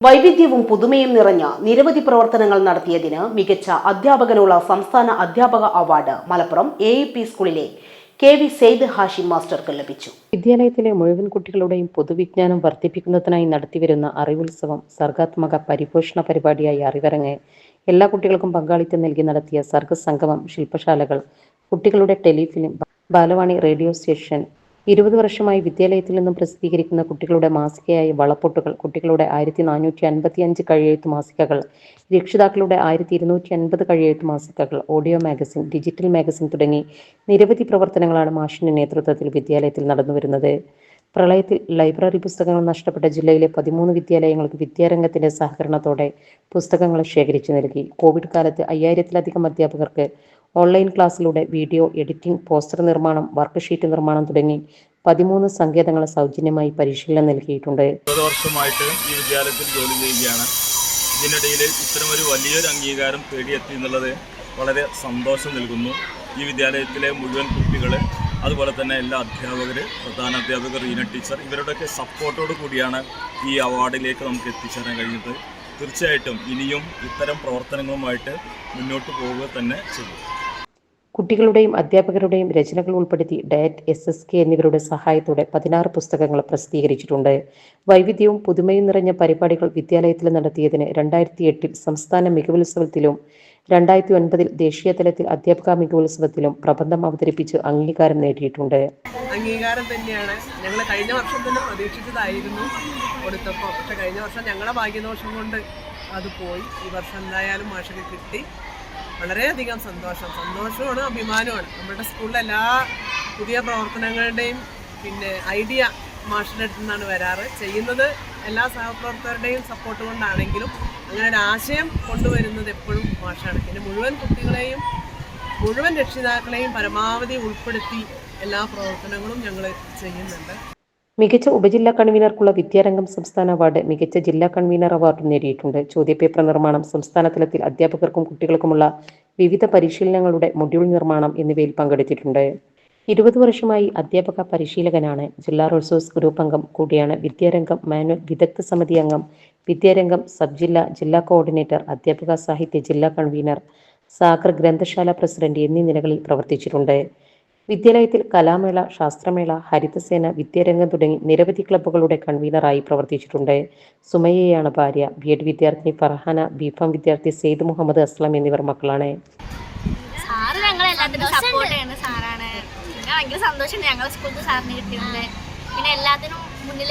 വൈവിധ്യവും പുതുമയും നിറഞ്ഞ നിരവധി പ്രവർത്തനങ്ങൾ നടത്തിയതിന് മികച്ച അധ്യാപകനുള്ള സംസ്ഥാന അധ്യാപക അവാർഡ് മലപ്പുറം എ പി സ്കൂളിലെ കെ വി സെയ്ദ് ഹാഷിം മാസ്റ്റർക്ക് ലഭിച്ചു. വിദ്യാലയത്തിലെ മുഴുവൻ കുട്ടികളുടെയും പൊതുവിജ്ഞാനം വർദ്ധിപ്പിക്കുന്നതിനായി നടത്തിവരുന്ന അറിവുത്സവം സർഗാത്മക പരിപോഷണ പരിപാടിയായി അറിവരങ്ങ് എല്ലാ കുട്ടികൾക്കും പങ്കാളിത്തം നൽകി നടത്തിയ സർഗസംഗമം ശില്പശാലകൾ കുട്ടികളുടെ ടെലിഫിലിം ബാലവാണി റേഡിയോ സ്റ്റേഷൻ ഇരുപത് വർഷമായി വിദ്യാലയത്തിൽ നിന്നും പ്രസിദ്ധീകരിക്കുന്ന കുട്ടികളുടെ മാസികയായ വളപ്പൊട്ടുകൾ കുട്ടികളുടെ ആയിരത്തി നാനൂറ്റി അൻപത്തി അഞ്ച് കഴിയെഴുത്ത് മാസികകൾ രക്ഷിതാക്കളുടെ ആയിരത്തി ഇരുന്നൂറ്റി അൻപത് കഴിയെഴുത്ത് മാസികകൾ ഓഡിയോ മാഗസിൻ ഡിജിറ്റൽ മാഗസിൻ തുടങ്ങി നിരവധി പ്രവർത്തനങ്ങളാണ് മാഷിന്റെ നേതൃത്വത്തിൽ വിദ്യാലയത്തിൽ നടന്നുവരുന്നത് പ്രളയത്തിൽ ലൈബ്രറി പുസ്തകങ്ങൾ നഷ്ടപ്പെട്ട ജില്ലയിലെ പതിമൂന്ന് വിദ്യാലയങ്ങൾക്ക് വിദ്യാരംഗത്തിന്റെ സഹകരണത്തോടെ പുസ്തകങ്ങൾ ശേഖരിച്ചു നൽകി. കോവിഡ് കാലത്ത് അയ്യായിരത്തിലധികം അധ്യാപകർക്ക് ഓൺലൈൻ ക്ലാസ്സിലൂടെ വീഡിയോ എഡിറ്റിംഗ് പോസ്റ്റർ നിർമ്മാണം വർക്ക്ഷീറ്റ് നിർമ്മാണം തുടങ്ങി പതിമൂന്ന് സങ്കേതങ്ങൾ സൗജന്യമായി പരിശീലനം നൽകിയിട്ടുണ്ട്. വർഷമായിട്ട് ഈ വിദ്യാലയത്തിൽ ജോലി ചെയ്യുകയാണ്. ഇതിനിടയിൽ ഇത്തരമൊരു വലിയൊരു അംഗീകാരം തേടിയെത്തി എന്നുള്ളത് വളരെ സന്തോഷം നൽകുന്നു. ഈ വിദ്യാലയത്തിലെ മുഴുവൻ കുട്ടികൾ അതുപോലെ തന്നെ എല്ലാ അധ്യാപകർ പ്രധാന അധ്യാപകർ റീന ടീച്ചർ ഇവരുടെയൊക്കെ സപ്പോർട്ടോട് കൂടിയാണ് ഈ അവാർഡിലേക്ക് നമുക്ക് എത്തിച്ചേരാൻ കഴിഞ്ഞത്. തീർച്ചയായിട്ടും ഇനിയും ഇത്തരം പ്രവർത്തനങ്ങളുമായിട്ട് മുന്നോട്ട് പോവുക തന്നെ ചെയ്യും. കുട്ടികളുടെയും അധ്യാപകരുടെയും രചനകൾ ഉൾപ്പെടുത്തി ഡയറ്റ് എസ് എസ് കെ എന്നിവരുടെ സഹായത്തോടെ പതിനാറ് പുസ്തകങ്ങൾ പ്രസിദ്ധീകരിച്ചിട്ടുണ്ട്. വൈവിധ്യവും പുതുമയും നിറഞ്ഞ പരിപാടികൾ വിദ്യാലയത്തിൽ നടത്തിയതിന് രണ്ടായിരത്തി എട്ടിൽ സംസ്ഥാന മികവുത്സവത്തിലും രണ്ടായിരത്തി ഒൻപതിൽ ദേശീയ തലത്തിൽ അധ്യാപക മികവുത്സവത്തിലും പ്രബന്ധം അവതരിപ്പിച്ച് അംഗീകാരം നേടിയിട്ടുണ്ട്. അംഗീകാരം തന്നെയാണ്. ഞങ്ങൾ കഴിഞ്ഞ വർഷം തന്നെ പ്രതീക്ഷിച്ചതായിരുന്നു കൊടുത്തപ്പോൾ. പക്ഷെ കഴിഞ്ഞ വർഷം ഞങ്ങളെ ഭാഗ്യദോഷം കൊണ്ട് അത് പോയി. ഈ വർഷം എന്തായാലും മാഷക്ക് കിട്ടി. വളരെയധികം സന്തോഷം. സന്തോഷമാണ് അഭിമാനമാണ്. നമ്മുടെ സ്കൂളിലെ എല്ലാ പുതിയ പ്രവർത്തനങ്ങളുടെയും പിന്നെ ഐഡിയ മാഷിന്റെ അടുത്ത് നിന്നാണ് വരാറ്. ചെയ്യുന്നത് എല്ലാ സഹപ്രവർത്തകരുടെയും സപ്പോർട്ട് കൊണ്ടാണെങ്കിലും അങ്ങനെ ഒരു ആശയം കൊണ്ടുവരുന്നത് എപ്പോഴും മാഷാണ്. പിന്നെ മുഴുവൻ കുട്ടികളെയും മുഴുവൻ രക്ഷിതാക്കളെയും പരമാവധി ഉൾപ്പെടുത്തി എല്ലാ പ്രവർത്തനങ്ങളും ഞങ്ങൾ ചെയ്യുന്നുണ്ട്. മികച്ച ഉപജില്ലാ കൺവീനർക്കുള്ള വിദ്യാരംഗം സംസ്ഥാന അവാർഡ് മികച്ച ജില്ലാ കൺവീനർ അവാർഡ് നേടിയിട്ടുണ്ട്. ചോദ്യപേപ്പർ നിർമ്മാണം സംസ്ഥാന തലത്തിൽ അധ്യാപകർക്കും കുട്ടികൾക്കുമുള്ള വിവിധ പരിശീലനങ്ങളുടെ മൊഡ്യൂൾ നിർമ്മാണം എന്നിവയിൽ പങ്കെടുത്തിട്ടുണ്ട്. ഇരുപത് വർഷമായി അധ്യാപക പരിശീലകനാണ്. ജില്ലാ റിസോഴ്സ് ഗ്രൂപ്പ് അംഗം കൂടിയാണ്. വിദ്യാരംഗം മാനുവൽ വിദഗ്ധ സമിതി അംഗം. വിദ്യാരംഗം സബ് ജില്ലാ ജില്ലാ കോർഡിനേറ്റർ അധ്യാപക സാഹിത്യ ജില്ലാ കൺവീനർ സാഗർ ഗ്രന്ഥശാല പ്രസിഡന്റ് എന്നീ നിലകളിൽ പ്രവർത്തിച്ചിട്ടുണ്ട്. വിദ്യാലയത്തിൽ കലാമേള ശാസ്ത്രമേള ഹരിതസേന വിദ്യാരംഗം തുടങ്ങി നിരവധി ക്ലബ്ബുകളുടെ കൺവീനറായി പ്രവർത്തിച്ചിട്ടുണ്ട്. സുമയ്യയാണ് ഭാര്യ. ബി എഡ് വിദ്യാർത്ഥിനി ഫർഹാന ബിഫാം വിദ്യാർത്ഥി സെയ്ദ് മുഹമ്മദ് അസ്ലം എന്നിവർ മക്കളാണ്. സന്തോഷമുണ്ട്. ഞങ്ങളെ സ്കൂളിൽ സാറിന് കിട്ടിയിട്ടുണ്ട് പിന്നെ എല്ലാത്തിനും മുന്നിൽ